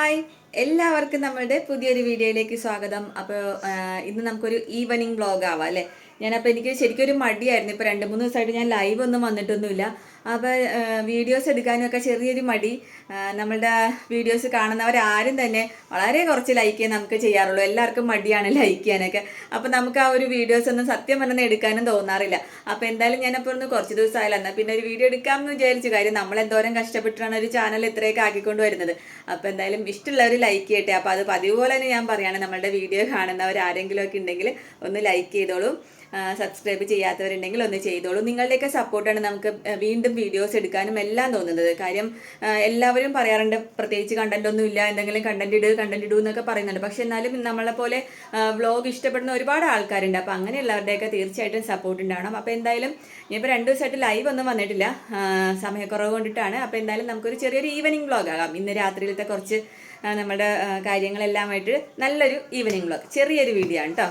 Hi. എല്ലാവർക്കും നമ്മളുടെ പുതിയൊരു വീഡിയോയിലേക്ക് സ്വാഗതം. അപ്പോൾ ഇന്ന് നമുക്കൊരു ഈവനിങ് വ്ളോഗ് ആവാം അല്ലേ? ഞാനപ്പോൾ എനിക്ക് ശരിക്കും ഒരു മടിയായിരുന്നു. ഇപ്പോൾ രണ്ട് മൂന്ന് ദിവസമായിട്ട് ഞാൻ ലൈവ് ഒന്നും വന്നിട്ടൊന്നുമില്ല. അപ്പോൾ വീഡിയോസ് എടുക്കാനൊക്കെ ചെറിയൊരു മടി. നമ്മളുടെ വീഡിയോസ് കാണുന്നവരാരും തന്നെ വളരെ കുറച്ച് ലൈക്ക് നമുക്ക് ചെയ്യാറുള്ളൂ. എല്ലാവർക്കും മടിയാണ് ലൈക്ക് ചെയ്യാനൊക്കെ. അപ്പോൾ നമുക്ക് ആ ഒരു വീഡിയോസ് ഒന്നും സത്യം പറഞ്ഞാൽ എടുക്കാനും തോന്നാറില്ല. അപ്പോൾ എന്തായാലും ഞാനപ്പോൾ ഒന്ന് കുറച്ച് ദിവസമായില്ല എന്നാൽ പിന്നെ ഒരു വീഡിയോ എടുക്കാമെന്ന് വിചാരിച്ചു. കാര്യം നമ്മൾ എന്തോരം കഷ്ടപ്പെട്ടിട്ടാണ് ഒരു ചാനൽ ഇത്രയൊക്കെ ആക്കിക്കൊണ്ട് വരുന്നത്. അപ്പോൾ എന്തായാലും ഇഷ്ടമുള്ളവർ ലൈക്ക് ചെയ്യട്ടെ. അപ്പോൾ അത് പതിവ് പോലെ തന്നെ ഞാൻ പറയുകയാണ് നമ്മളുടെ വീഡിയോ കാണുന്നവർ ആരെങ്കിലും ഒക്കെ ഉണ്ടെങ്കിൽ ഒന്ന് ലൈക്ക് ചെയ്തോളൂ. സബ്സ്ക്രൈബ് ചെയ്യാത്തവരുണ്ടെങ്കിൽ ഒന്ന് ചെയ്തോളൂ. നിങ്ങളുടെയൊക്കെ സപ്പോർട്ടാണ് നമുക്ക് ആ, വീണ്ടും വീഡിയോസ് എടുക്കാനും എല്ലാം തോന്നുന്നത്. കാര്യം എല്ലാവരും പറയാറുണ്ട് പ്രത്യേകിച്ച് കണ്ടന്റ് ഒന്നും ഇല്ല എന്തെങ്കിലും കണ്ടന്റ് ഇട് കണ്ടന്റ് ഇടൂ എന്നൊക്കെ പറയുന്നുണ്ട്. പക്ഷെ എന്നാലും നമ്മളെ പോലെ വ്ളോഗ് ഇഷ്ടപ്പെടുന്ന ഒരുപാട് ആൾക്കാരുണ്ട്. അപ്പോൾ അങ്ങനെയുള്ളവരുടെയൊക്കെ തീർച്ചയായിട്ടും സപ്പോർട്ട് ഉണ്ടാവണം. അപ്പോൾ എന്തായാലും ഞാനിപ്പോൾ രണ്ട് ദിവസമായിട്ട് ലൈവ് ഒന്നും വന്നിട്ടില്ല. സമയക്കുറവ് കൊണ്ടിട്ടാണ്. അപ്പോൾ എന്തായാലും നമുക്കൊരു ചെറിയൊരു ഈവനിങ് വ്ളോഗ് ആകാം. ഇന്ന് രാത്രിയിലത്തെ കുറച്ച് നമ്മുടെ കാര്യങ്ങളെല്ലാം കാര്യങ്ങളെല്ലാമായിട്ട് നല്ലൊരു ഈവനിങ് വ്ളോഗ് ചെറിയൊരു വീഡിയോ ആണ് കേട്ടോ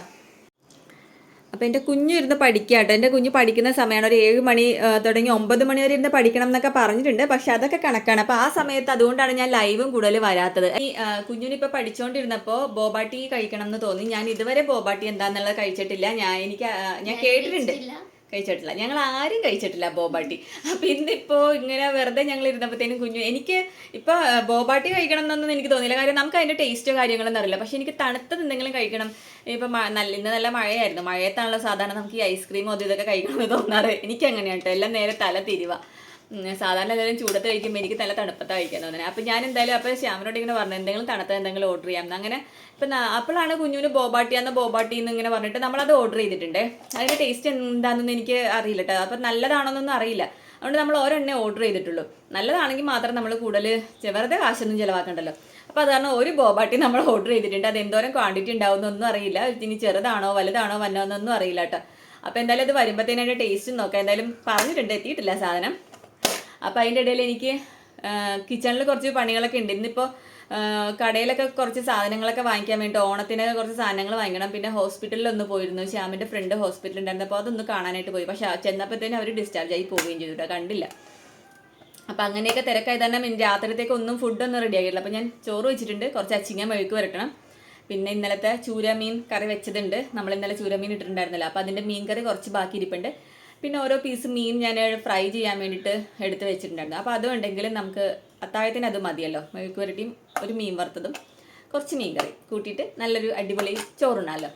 അപ്പോൾ എന്റെ കുഞ്ഞു ഇരുന്ന് പഠിക്കുക കേട്ടോ എന്റെ കുഞ്ഞ് പഠിക്കുന്ന സമയമാണ് ഒരു ഏഴ് മണി തുടങ്ങി ഒമ്പത് മണി വരെ ഇരുന്ന് പഠിക്കണം എന്നൊക്കെ പറഞ്ഞിട്ടുണ്ട്. പക്ഷെ അതൊക്കെ കണക്കാണ്. അപ്പോൾ ആ സമയത്ത് അതുകൊണ്ടാണ് ഞാൻ ലൈവും കൂടുതൽ വരാത്തത്. ഈ കുഞ്ഞിനിപ്പോൾ പഠിച്ചുകൊണ്ടിരുന്നപ്പോൾ ബോബാട്ടി കഴിക്കണം എന്ന് തോന്നി. ഞാൻ ഇതുവരെ ബോബാട്ടി എന്താന്നുള്ളത് കഴിച്ചിട്ടില്ല. ഞാൻ എനിക്ക് ഞാൻ കേട്ടിട്ടുണ്ട്. കഴിച്ചിട്ടില്ല. ഞങ്ങൾ ആരും കഴിച്ചിട്ടില്ല ബോബാട്ടി. അപ്പം ഇന്നിപ്പോ ഇങ്ങനെ വെറുതെ ഞങ്ങൾ ഇരുന്നപ്പോഴത്തേനും കുഞ്ഞു എനിക്ക് ഇപ്പൊ ആ, ബോബാട്ടി കഴിക്കണം എന്നൊന്നും എനിക്ക് തോന്നിയില്ല. കാര്യം നമുക്ക് അതിന്റെ ടേസ്റ്റോ കാര്യങ്ങളൊന്നും അറിയില്ല. പക്ഷെ എനിക്ക് തണുത്തത് എന്തെങ്കിലും കഴിക്കണം. ഇപ്പൊ നല്ല ഇന്ന് നല്ല മഴയായിരുന്നു. മഴയത്താണല്ലോ സാധാരണ നമുക്ക് ഈ ഐസ്ക്രീമോ അത് ഇതൊക്കെ കഴിക്കണം എന്ന് തോന്നാറ്. എനിക്ക് അങ്ങനെയാണ് കേട്ടോ എല്ലാം നേരെ തല തിരിവ. ഉം, സാധാരണ എന്തെങ്കിലും ചൂടത്ത് കഴിക്കുമ്പോൾ എനിക്ക് നല്ല തണുപ്പത്ത് കഴിക്കാൻ തോന്നുന്നത് അപ്പം ഞാൻ എന്തായാലും അപ്പോൾ ശ്യാമിനോട് ഇങ്ങനെ പറഞ്ഞു എന്തെങ്കിലും തണുത്ത എന്തെങ്കിലും ഓർഡർ ചെയ്യാം. അങ്ങനെ ഇപ്പം അപ്പോഴാണ് കുഞ്ഞുന് ബോബാട്ടി എന്ന ബോബാട്ടി എന്ന് ഇങ്ങനെ പറഞ്ഞിട്ട് നമ്മളത് ഓർഡർ ചെയ്തിട്ടുണ്ട്. അതിന്റെ ടേസ്റ്റ് എന്താണെന്ന് എനിക്ക് അറിയില്ല കേട്ടോ അപ്പം നല്ലതാണോന്നൊന്നും അറിയില്ല. അതുകൊണ്ട് നമ്മൾ ഒരെണ്ണേ ഓർഡർ ചെയ്തിട്ടുള്ളൂ. നല്ലതാണെങ്കിൽ മാത്രം നമ്മൾ കൂടുതൽ വെറുതെ കാശൊന്നും ചിലവാക്കണ്ടല്ലോ. അപ്പോൾ അത് കാരണം ഒരു ബോബാട്ടി നമ്മൾ ഓർഡർ ചെയ്തിട്ടുണ്ട്. അത് എന്തോരം ക്വാണ്ടിറ്റി ഉണ്ടാവുന്നൊന്നും അറിയില്ല. ഇനി ചെറുതാണോ വലുതാണോ വന്നോന്നൊന്നും അറിയില്ല കേട്ടോ അപ്പോൾ എന്തായാലും അത് വരുമ്പോഴത്തേനും അതിന്റെ ടേസ്റ്റ് നോക്കാം. എന്തായാലും പറഞ്ഞിട്ടുണ്ട്. എത്തിയിട്ടില്ല സാധനം. അപ്പോൾ അതിന്റെ ഇടയിൽ എനിക്ക് കിച്ചണിൽ കുറച്ച് പണികളൊക്കെ ഉണ്ട്. ഇന്നിപ്പോൾ കടയിലൊക്കെ കുറച്ച് സാധനങ്ങളൊക്കെ വാങ്ങിക്കാൻ വേണ്ടി ഓണത്തിനൊക്കെ കുറച്ച് സാധനങ്ങൾ വാങ്ങിക്കണം. പിന്നെ ഹോസ്പിറ്റലിൽ ഒന്ന് പോയിരുന്നു. ശ്യാമിന്റെ ഫ്രണ്ട് ഹോസ്പിറ്റലിൽ ഉണ്ടായിരുന്നു. അപ്പോൾ അതൊന്ന് കാണാനായിട്ട് പോയി. പക്ഷേ ചെന്നപ്പോഴത്തേനും അവർ ഡിസ്ചാർജ് ആയി പോവുകയും ചെയ്തു കണ്ടില്ല. അപ്പം അങ്ങനെയൊക്കെ തിരക്കായി തന്നെ രാത്രിത്തേക്ക് ഒന്നും ഫുഡൊന്നും റെഡി ആയിട്ടില്ല അപ്പം ഞാൻ ചോറ് വെച്ചിട്ടുണ്ട്. കുറച്ച് അച്ചിങ്ങ മെഴുക്ക് വരട്ടണം. പിന്നെ ഇന്നലത്തെ ചൂരമീൻ കറി വെച്ചതുണ്ട്. നമ്മൾ ഇന്നലെ ചൂരമീൻ ഇട്ടിട്ടുണ്ടായിരുന്നില്ല. അപ്പോൾ അതിന്റെ മീൻ കറി കുറച്ച് ബാക്കി ഇരിപ്പുണ്ട് പിന്നെ ഓരോ പീസ് മീൻ ഞാൻ ഫ്രൈ ചെയ്യാൻ വേണ്ടിയിട്ട് എടുത്ത് വെച്ചിട്ടുണ്ടായിരുന്നു. അപ്പോൾ അതുണ്ടെങ്കിൽ നമുക്ക് അത്താഴത്തിന് അത് മതിയല്ലോ. മെഴുക്കുവരട്ടിയും ഒരു മീൻ വറുത്തതും കുറച്ച് മീൻ കറി കൂട്ടിയിട്ട് നല്ലൊരു അടിപൊളി ചോറുണ്ണാമല്ലോ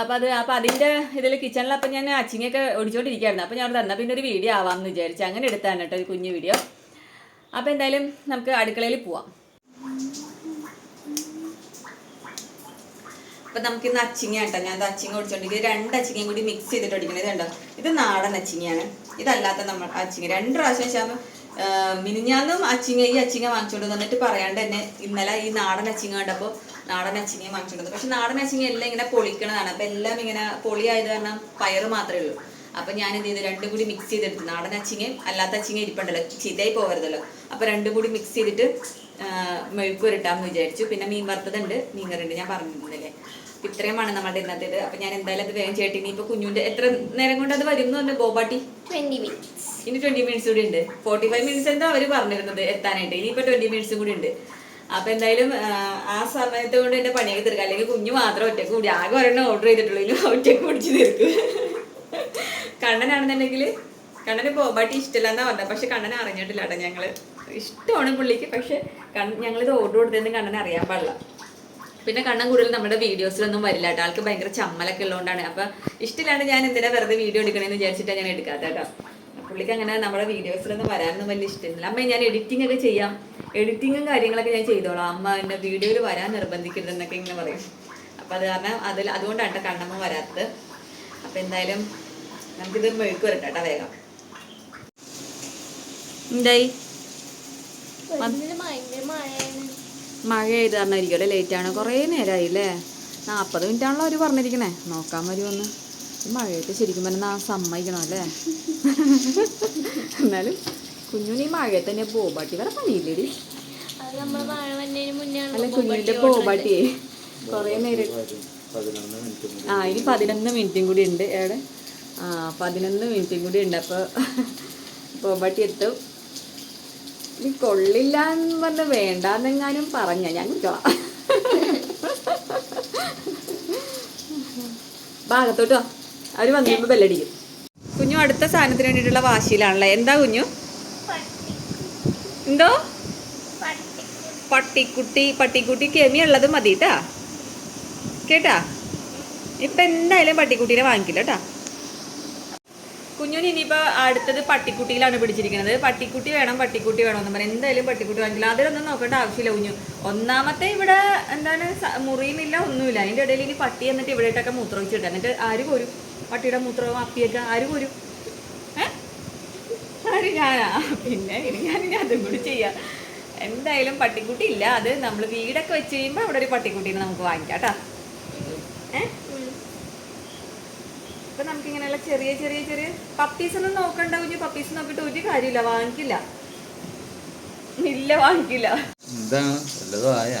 അപ്പോൾ അത് അപ്പോൾ അതിന്റെ ഇതിൽ കിച്ചണിൽ അപ്പം ഞാൻ അച്ചിങ്ങയൊക്കെ ഒടിച്ചോണ്ടിരിക്കുകയായിരുന്നു അപ്പോൾ ഞാൻ തന്നാൽ പിന്നെ ഒരു വീഡിയോ ആവാമെന്ന് വിചാരിച്ചു അങ്ങനെ എടുത്താണ് കേട്ടോ ഒരു കുഞ്ഞു വീഡിയോ അപ്പോൾ എന്തായാലും നമുക്ക് അടുക്കളയിൽ പോവാം. അപ്പൊ നമുക്ക് ഇന്ന് അച്ചിങ്ങ കേട്ടോ. ഞാൻ ഇത് അച്ചിങ്ങ ഒടിച്ചോണ്ടിരിക്കുന്നത് രണ്ട് അച്ചിങ്ങയും കൂടി മിക്സ് ചെയ്തിട്ട് ഒടിക്കുന്നത് ഇത് കണ്ടോ? ഇത് നാടൻ അച്ചിങ്ങയാണ്. ഇതല്ലാത്ത നമ്മൾ അച്ചിങ്ങ. രണ്ട് പ്രാവശ്യം വെച്ചാൽ മിനിഞ്ഞാന്നും അച്ചിങ്ങ ഈ അച്ചിങ്ങ വാങ്ങിച്ചോണ്ട് വന്നിട്ട് പറയാണ്ട് തന്നെ ഇന്നലെ ഈ നാടൻ അച്ചിങ്ങ കണ്ടപ്പോൾ നാടൻ അച്ചിങ്ങ വാങ്ങിച്ചോണ്ട് പക്ഷെ നാടൻ അച്ചിങ്ങ എല്ലാം ഇങ്ങനെ പൊളിക്കണതാണ്. അപ്പൊ എല്ലാം ഇങ്ങനെ പൊളിയായത് കാരണം പയറ് മാത്രമേ ഉള്ളൂ. അപ്പൊ ഞാൻ എന്ത് ചെയ്തു? രണ്ടും കൂടി മിക്സ് ചെയ്തെടുത്തു. നാടൻ അച്ചിങ്ങയും അല്ലാത്ത അച്ചിങ്ങ ഇരിപ്പുണ്ടല്ലോ. ചീത്തയായി പോകരുതല്ലോ. അപ്പൊ രണ്ടും കൂടി മിക്സ് ചെയ്തിട്ട് മെഴുക്ക് പുരട്ടാമെന്ന് വിചാരിച്ചു. പിന്നെ മീൻ വറുത്തതുണ്ട്. മീൻ ഉണ്ട് ഞാൻ പറഞ്ഞിരുന്നില്ലേ? അപ്പൊ ഇത്രയുമാണ് നമ്മുടെ ഇന്നത്തെ അപ്പൊ ഞാൻ എന്തായാലും അത് വേഗം ചേട്ടി ഇപ്പൊ കുഞ്ഞുന്റെ എത്ര നേരം കൊണ്ട് അത് വരും എന്ന് പറഞ്ഞു ബോബാട്ടി? മിനിറ്റ്സ് ഇനി ട്വന്റി മിനിറ്റ്സ് കൂടി ഉണ്ട്. ഫോർട്ടി ഫൈവ് മിനിറ്റ്സ് എന്താ അവർ പറഞ്ഞിരുന്നത് എത്താനായിട്ട്. ഇനി ഇപ്പൊ ട്വന്റി മിനിറ്റ്സ് കൂടി ഉണ്ട്. അപ്പൊ എന്തായാലും ആ, സമയത്ത് കൊണ്ട് എന്റെ പണിയൊക്കെ തീർക്കുക അല്ലെങ്കിൽ കുഞ്ഞു മാത്രം ഒറ്റയ്ക്ക് കൂടി. ആകെ ഒരെണ്ണം ഓർഡർ ചെയ്തിട്ടുള്ളൂ. ഇനി ഒറ്റയ്ക്ക് പിടിച്ച് തീർക്കും. കണ്ണനാണെന്നുണ്ടെങ്കിൽ കണ്ണന് ബോബാട്ടി ഇഷ്ടമല്ല എന്നാ പറഞ്ഞത്. പക്ഷെ കണ്ണൻ അറിഞ്ഞിട്ടില്ല കേട്ടോ ഞങ്ങൾ. ഇഷ്ടമാണ് പുള്ളിക്ക്. പക്ഷെ ഞങ്ങളിത് ഓർഡർ കൊടുത്തതെന്ന് കണ്ണൻ അറിയാൻ പാടില്ല. പിന്നെ കണ്ണൻ കൂടുതൽ നമ്മുടെ വീഡിയോസിലൊന്നും വരില്ല കേട്ടോ. ആൾക്ക് ഭയങ്കര ചമ്മലൊക്കെ ഉള്ളതുകൊണ്ടാണ്. അപ്പൊ ഇഷ്ടമില്ലാണ്ട് ഞാൻ എന്തിനാ വെറുതെ വീഡിയോ എടുക്കണമെന്ന് വിചാരിച്ചിട്ടാണ് ഞാൻ എടുക്കാത്ത കേട്ടോ. പുള്ളിക്ക് അങ്ങനെ നമ്മുടെ വീഡിയോസിലൊന്നും വരാനൊന്നും വലിയ ഇഷ്ടമില്ല. അമ്മ ഞാൻ എഡിറ്റിംഗ് ഒക്കെ ചെയ്യാം. എഡിറ്റിങ്ങും കാര്യങ്ങളൊക്കെ ഞാൻ ചെയ്തോളാം. അമ്മ എന്നെ വീഡിയോയിൽ വരാൻ നിർബന്ധിക്കരുതെന്നൊക്കെ ഇങ്ങനെ പറയും. അപ്പൊ അത് കാരണം അതിൽ അതുകൊണ്ടാണ് കേട്ടോ കണ്ണമ്മ വരാത്തത്. അപ്പൊ എന്തായാലും നമുക്കിത് മെഴുക്ക് വരട്ടെ കേട്ടോ വേഗം. എന്തായി? ഭയങ്കര മഴയാണ്. മഴ ചെയ്ത് ലേറ്റ് ആണ്. കുറേ നേരമായി അല്ലേ നാൽപ്പത് മിനിറ്റ് ആണല്ലോ അവർ പറഞ്ഞിരിക്കണേ. നോക്കാൻ വരുമെന്ന് ഈ മഴയത്ത് ശരിക്കും പറഞ്ഞാൽ സമ്മതിക്കണം അല്ലേ? എന്നാലും കുഞ്ഞുണ്ണി ഈ മഴയത്ത് തന്നെ ബോബാട്ടി വേറെ പണിയില്ലേടി? അല്ല കുഞ്ഞിന്റെ ബോബാട്ടിയെ. കുറേ നേരം. ആ ഇനി പതിനൊന്ന് മിനിറ്റും കൂടി ഉണ്ട്. ഏടെ ആ പതിനൊന്ന് മിനിറ്റും കൂടി ഉണ്ട്. അപ്പോൾ ബോബാട്ടി എത്തും. ഇനി കൊള്ളില്ല എന്ന് പറഞ്ഞ് വേണ്ടാന്നെങ്ങാനും പറഞ്ഞ. ഞാൻ കുറ്റോളാം ഭാഗത്തോട്ടോ. അവർ വന്നിരുമ്പോ ബെല്ലടിക്കും. കുഞ്ഞു അടുത്ത സാധനത്തിന് വേണ്ടിയിട്ടുള്ള വാശിയിലാണല്ലേ? എന്താ കുഞ്ഞു? എന്തോ? പട്ടിക്കുട്ടി. പട്ടിക്കുട്ടി കെമി ഉള്ളത് മതി കേട്ടാ കേട്ടാ? ഇപ്പൊ എന്തായാലും പട്ടിക്കുട്ടീനെ വാങ്ങിക്കില്ല കേട്ടാ. കുഞ്ഞുന് ഇനിയിപ്പോൾ അടുത്തത് പട്ടിക്കുട്ടിയിലാണ് പിടിച്ചിരിക്കുന്നത്. പട്ടിക്കുട്ടി വേണം പട്ടിക്കുട്ടി വേണം എന്ന് പറയുന്നത് എന്തായാലും പട്ടിക്കുട്ടി വാങ്ങിക്കില്ല അതിലൊന്നും നോക്കേണ്ട ആവശ്യമില്ല കുഞ്ഞു. ഒന്നാമത്തെ ഇവിടെ എന്താണ് മുറിയുന്നില്ല ഒന്നുമില്ല. അതിന്റെ ഇടയിൽ ഇനി പട്ടി എന്നിട്ട് ഇവിടെ മൂത്രം വെച്ചിട്ട് എന്നിട്ട് ആര് പോരും? പട്ടിയുടെ മൂത്രവും അപ്പിയൊക്കെ ആര് പോരും? ആര് ഞാനാ? പിന്നെ ഇനി ഞാനിനി അതും കൂടി ചെയ്യാം. എന്തായാലും പട്ടിക്കുട്ടി ഇല്ല. അത് നമ്മൾ വീടൊക്കെ വെച്ച് കഴിയുമ്പോൾ അവിടെ ഒരു പട്ടിക്കുട്ടീനെ നമുക്ക് വാങ്ങിക്കാം കേട്ടാ ഏഹ് ഇപ്പൊ നമുക്ക് ഇങ്ങനെയുള്ള ചെറിയ ചെറിയ ചെറിയ പപ്പീസ് ഒന്നും നോക്കണ്ട കുഞ്ഞു പപ്പീസ് നോക്കിട്ട് ഒരു കാര്യമില്ല വാങ്ങിക്കില്ല. ഇല്ല വാങ്ങിക്കില്ല. എന്താണ്? വല്ലതും ആയ.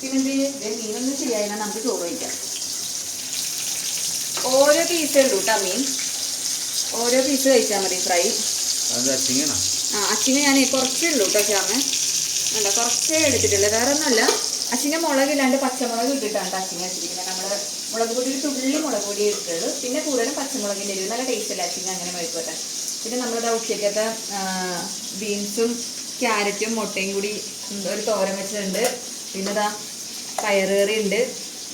പിന്നെന്ത് മീനൊന്നും ശരിയായില്ല നമുക്ക് ചോറ് വയ്ക്കാം ഓരോ പീസേ ഉള്ളൂ കേട്ടോ മീൻ. ഓരോ പീസ് കഴിച്ചാൽ മതി ഫ്രൈ ആ അച്ചിങ്ങ ഞാൻ കുറച്ചേ ഉള്ളൂ കേട്ടോ ശ്യാമ അല്ല കുറച്ചേ എടുത്തിട്ടുള്ളൂ. വേറെ ഒന്നുമല്ല അച്ചിങ്ങ മുളകില്ലാണ്ട് പച്ചമുളക് ഇട്ടിട്ടാണ് അച്ഛനെ വെച്ചിരിക്കുന്നത്. നമ്മൾ മുളക് പൊടി ഒരു തുള്ളി മുളക് പൊടി ഇട്ടിട്ടുള്ളൂ പിന്നെ കൂടുതലും പച്ചമുളകിന്റെ എരിവ്. നല്ല ടേസ്റ്റ് അല്ല അച്ചിങ്ങ അങ്ങനെ മെഴുക്കോട്ടെ പിന്നെ നമ്മളിതാ ഉച്ചയ്ക്കത്തെ ബീൻസും ക്യാരറ്റും മുട്ടയും കൂടി ഒരു തോരൻ വെച്ചിട്ടുണ്ട്. പിന്നെ ഇതാ പയറുകറി ഉണ്ട്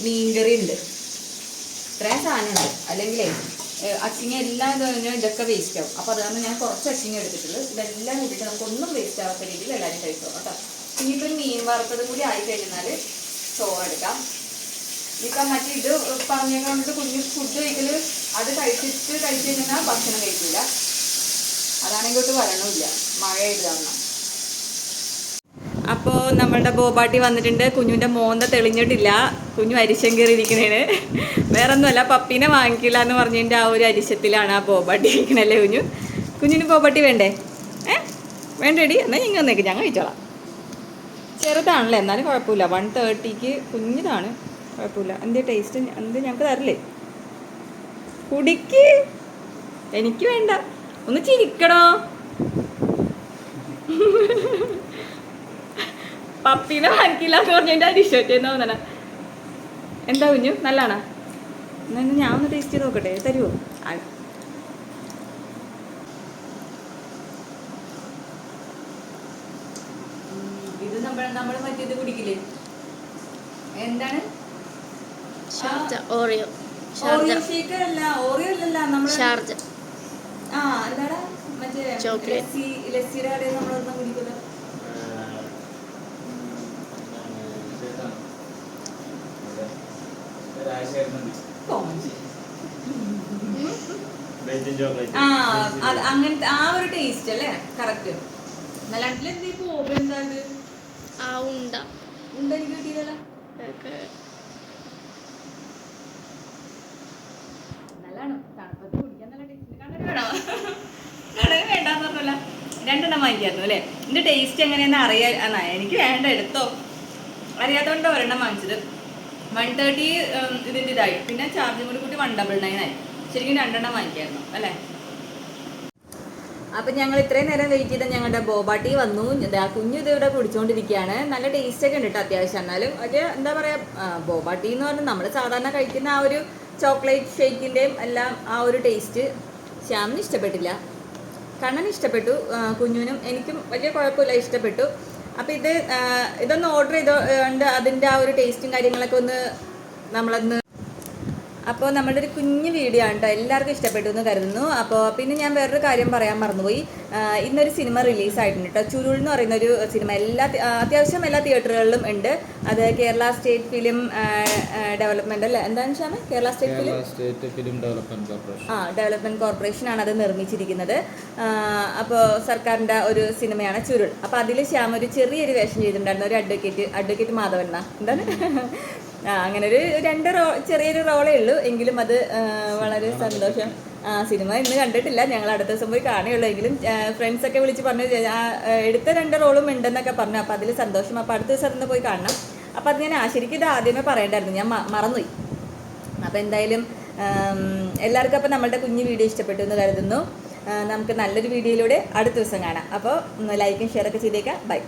മീൻകറി ഉണ്ട്. ഇത്രയും സാധനമുണ്ട്. അല്ലെങ്കിൽ അച്ചിങ്ങ എല്ലാം ഇത് ഇതൊക്കെ വേസ്റ്റ് ആവും. അപ്പോൾ അതാണ് ഞാൻ കുറച്ച് അച്ചിങ്ങ എടുത്തിട്ടുള്ളൂ. ഇതെല്ലാം കൂട്ടിയിട്ട് നമുക്കൊന്നും വേസ്റ്റ് ആവാത്ത രീതിയിൽ എല്ലാവരും കഴിച്ചോളാം കേട്ടോ. ഇനിയിപ്പോൾ മീൻ വറുത്തത് കൂടി ആയി കഴിഞ്ഞാൽ ചോറെടുക്കാം ഇപ്പം മറ്റേ ഇത് പറഞ്ഞേക്കൊണ്ട് കുഞ്ഞു ഫുഡ് കഴിക്കൽ അത് കഴിച്ചിട്ട് കഴിച്ചു കഴിഞ്ഞാൽ ഭക്ഷണം കഴിക്കില്ല അതാണെങ്കിൽ ഒട്ട് വരണമില്ല മഴ എഴുതാരണം അപ്പോൾ നമ്മളുടെ ബോബാട്ടി വന്നിട്ടുണ്ട്. കുഞ്ഞിന്റെ മോന്ത തെളിഞ്ഞിട്ടില്ല. കുഞ്ഞു അരിശം കയറിയിരിക്കണേന് വേറെ ഒന്നുമല്ല പപ്പീനെ വാങ്ങിക്കില്ല എന്ന് പറഞ്ഞതിന്റെ ആ ഒരു അരിശത്തിലാണ് ആ ബോബാട്ടി ഇരിക്കണല്ലേ കുഞ്ഞു? കുഞ്ഞിന് ബോബാട്ടി വേണ്ടേ? ഏ? വേണ്ടേടി. എന്നാൽ ഇങ്ങനെ ഞാൻ കഴിച്ചോളാം. ചെറുതാണല്ലേ? എന്നാലും കുഴപ്പമില്ല. വൺ തേർട്ടിക്ക് കുഞ്ഞിതാണ്. കുഴപ്പമില്ല. എന്ത് ടേസ്റ്റ് എന്ത് ഞങ്ങൾക്ക് തരില്ലേ? കുടിക്ക്. എനിക്ക് വേണ്ട. ഒന്ന് ചിരിക്കണോ പപ്പീനെ വാങ്ങിക്കില്ല എന്ന് പറഞ്ഞതിന്റെ അരിശോറ്റെന്ന് തോന്നണ എന്താ കുഞ്ഞു? നല്ലതാണോ? എന്നാ ഇനി ഞാൻ ഒന്ന് ടേസ്റ്റ് ചെയ്ത് നോക്കട്ടെ. തരുമോ ഇത് നമ്മൾ നമ്മൾ മറ്റേത് കുടിക്കില്ലേ എന്താണ് Sharjah Oreo Oreo Sharjah shake അല്ല ഓറിയോ അല്ലല്ല നമ്മൾ ഷാർജ ആ എന്താടാ മറ്റേ Chocolate. ലസ്സി ലസ്സിയുടെ കടയിൽ നമ്മളൊന്നും ഷാർജ ആ അത് അങ്ങനത്തെ ആ ഒരു ടേസ്റ്റ് അല്ലേ? കറക്റ്റ് ഇത് ആ ഉണ്ട. ഉണ്ടെനിക്ക് കിട്ടിയതല്ല. നല്ലതാണ് തണുപ്പത്ത് കുടിക്കാൻ നല്ല ടേസ്റ്റ് കണ്ണന് വേണോ? കണ്ണന് വേണ്ടാന്ന് പറഞ്ഞല്ല. രണ്ടെണ്ണം വാങ്ങിക്കായിരുന്നു അല്ലേ? ഇതിന്റെ ടേസ്റ്റ് എങ്ങനെയാന്ന് അറിയാ എനിക്ക് വേണ്ട എടുത്തോ. അറിയാത്തതുകൊണ്ട് ഒരെണ്ണം വാങ്ങിച്ചത്. വൺ തേർട്ടി ഇതിന്റെ ഇതായി. പിന്നെ ചാർജും കൂടി കൂട്ടി വൺ ഡബിൾ നയൻ ആയി. ശരിക്കും രണ്ടെണ്ണം വാങ്ങിക്കായിരുന്നു അല്ലേ? അപ്പൊ ഞങ്ങൾ ഇത്രയും നേരം വെയിറ്റ് ചെയ്ത ഞങ്ങളുടെ ബോബാട്ടി വന്നു. കുഞ്ഞു ഇത് ഇവിടെ കുടിച്ചോണ്ടിരിക്കുകയാണ്. നല്ല ടേസ്റ്റ് ഒക്കെ ഉണ്ട് കേട്ടോ അത്യാവശ്യം. എന്നാലും ഒരു എന്താ പറയാ ബോബാട്ടി എന്ന് പറഞ്ഞാൽ നമ്മൾ സാധാരണ കഴിക്കുന്ന ആ ഒരു ചോക്ലേറ്റ് ഷേക്കിന്റെയും എല്ലാം ആ ഒരു ടേസ്റ്റ് ശ്യാമിന് ഇഷ്ടപ്പെട്ടില്ല. കണ്ണന് ഇഷ്ടപ്പെട്ടു കുഞ്ഞുവിനും എനിക്കും വലിയ കുഴപ്പമില്ല ഇഷ്ടപ്പെട്ടു. അപ്പൊ ഇത് ഇതൊന്ന് ഓർഡർ ചെയ്തോണ്ട് അതിന്റെ ആ ഒരു ടേസ്റ്റും കാര്യങ്ങളൊക്കെ ഒന്ന് നമ്മളൊന്ന് അപ്പോൾ നമ്മുടെ ഒരു കുഞ്ഞു വീഡിയോ ആണ് കേട്ടോ എല്ലാവർക്കും ഇഷ്ടപ്പെട്ടു എന്ന് കരുതുന്നു. അപ്പോൾ പിന്നെ ഞാൻ വേറൊരു കാര്യം പറയാൻ മറന്നുപോയി. ഇന്നൊരു സിനിമ റിലീസായിട്ടുണ്ട് കേട്ടോ ചുരുൾ എന്ന് പറയുന്ന ഒരു സിനിമ. എല്ലാ അത്യാവശ്യം എല്ലാ തിയേറ്ററുകളിലും ഉണ്ട്. അത് കേരള സ്റ്റേറ്റ് ഫിലിം ഡെവലപ്മെന്റ് അല്ലേ? എന്താണ് വെച്ചാൽ Kerala state film? State film development corporation. ആ ഡെവലപ്മെന്റ് കോർപ്പറേഷൻ ആണ് അത് നിർമ്മിച്ചിരിക്കുന്നത്. അപ്പോൾ സർക്കാരിന്റെ ഒരു സിനിമയാണ് ചുരുൾ. അപ്പോൾ അതിൽ ശ്യാം ഒരു ചെറിയൊരു വേഷം ചെയ്തിട്ടുണ്ടായിരുന്നു. ഒരു അഡ്വക്കേറ്റ് അഡ്വക്കേറ്റ് മാധവണ്ണ എന്താണ്? അങ്ങനെ ഒരു രണ്ട് റോ ചെറിയൊരു റോളേ ഉള്ളൂ. എങ്കിലും അത് വളരെ സന്തോഷം. ആ സിനിമ ഇന്ന് കണ്ടിട്ടില്ല. ഞങ്ങൾ അടുത്ത ദിവസം പോയി കാണുകയുള്ളൂ. എങ്കിലും ഫ്രണ്ട്സ് ഒക്കെ വിളിച്ച് പറഞ്ഞു എടുത്ത രണ്ട് റോളും ഉണ്ടെന്നൊക്കെ പറഞ്ഞു. അപ്പോൾ അതിൽ സന്തോഷം. അപ്പോൾ അടുത്ത ദിവസം അന്ന് പോയി കാണണം. അപ്പോൾ അത് ഞാൻ ആശരിക്കും ശരിക്കും ഇത് ആദ്യമേ പറയണ്ടായിരുന്നു. ഞാൻ മറന്നുപോയി. അപ്പോൾ എന്തായാലും എല്ലാവർക്കും അപ്പോൾ നമ്മളുടെ കുഞ്ഞു വീഡിയോ ഇഷ്ടപ്പെട്ടു എന്ന് കരുതുന്നു. നമുക്ക് നല്ലൊരു വീഡിയോയിലൂടെ അടുത്ത ദിവസം കാണാം. അപ്പോൾ ലൈക്കും ഷെയറൊക്കെ ചെയ്തേക്കാം. ബൈ.